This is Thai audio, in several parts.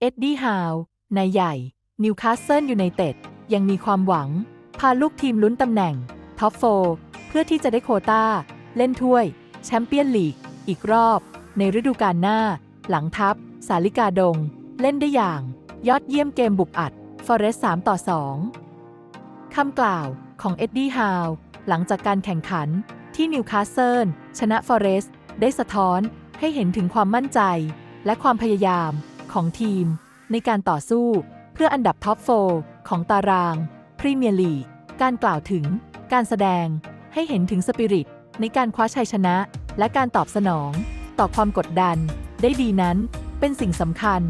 เอ็ดดี้ฮาวนายใหญ่นิวคาสเซิลยูไนเต็ดยังมีความหวัง พาลูกทีมลุ้นตำแหน่งท็อปโฟเพื่อที่จะได้โคตาเล่นถ้วย แชมเปี้ยนลีก อีกรอบ ในฤดูกาลหน้า หลังทัพ สาลิกาดง เล่นได้อย่าง ยอดเยี่ยมเกมบุกอัดฟอเรสต์3ต่อ 2 คำกล่าวของเอ็ดดี้ฮาวหลังจากการแข่งขันที่นิวคาสเซิลชนะฟอเรสได้สะท้อนให้เห็นถึงความมั่นใจ และความพยายาม ของทีม ในการต่อสู้เพื่ออันดับท็อปโฟของตาราง พรีเมียร์ลีก การกล่าวถึง การแสดง ให้เห็นถึงสปิริต ในการคว้าชัยชนะ และการตอบสนอง ต่อความกดดัน ได้ดีนั้นเป็นสิ่งสำคัญ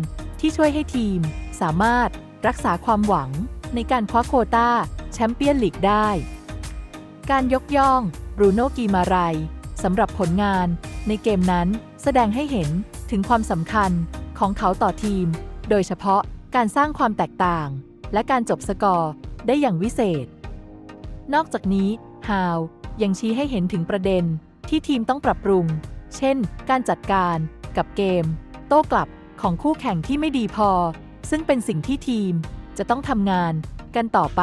ที่ช่วยให้ทีม สามารถรักษาความหวัง ในการคว้าโคตาแชมเปี้ยนลีกได้ การยกย่องบรูโนกีมาไรสำหรับผลงานในเกมนั้นแสดงให้เห็นถึงความสำคัญ ของเขาต่อทีม โดยเฉพาะการสร้างความแตกต่าง และการจบสกอร์ได้อย่างวิเศษ นอกจากนี้ฮาวยังชี้ให้เห็นถึงประเด็นที่ทีมต้องปรับปรุง เช่น การจัดการกับเกม โต้กลับของคู่แข่งที่ไม่ดีพอ ซึ่งเป็นสิ่งที่ทีมจะต้องทำงานกันต่อไป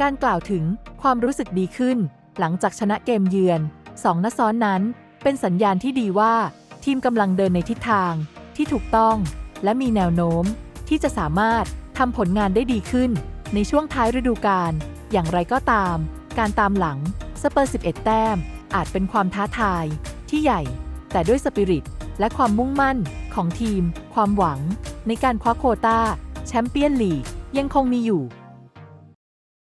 การกล่าวถึงความรู้สึกดีขึ้น หลังจากชนะเกมเยือนสองนัดซ้อนนั้น เป็นสัญญาณที่ดีว่า ทีมกำลังเดินในทิศทาง ที่ถูกต้อง และมีแนวโน้ม ที่จะสามารถทำผลงานได้ดีขึ้น ในช่วงท้ายฤดูกาลอย่างไรก็ตาม การตามหลังสเปอร์ 11 แต้ม อาจเป็นความท้าทาย ที่ใหญ่ แต่ด้วยสปิริต และความมุ่งมั่นของทีม ความหวัง ในการคว้าโคตาแชมเปี้ยนลีกยังคงมีอยู่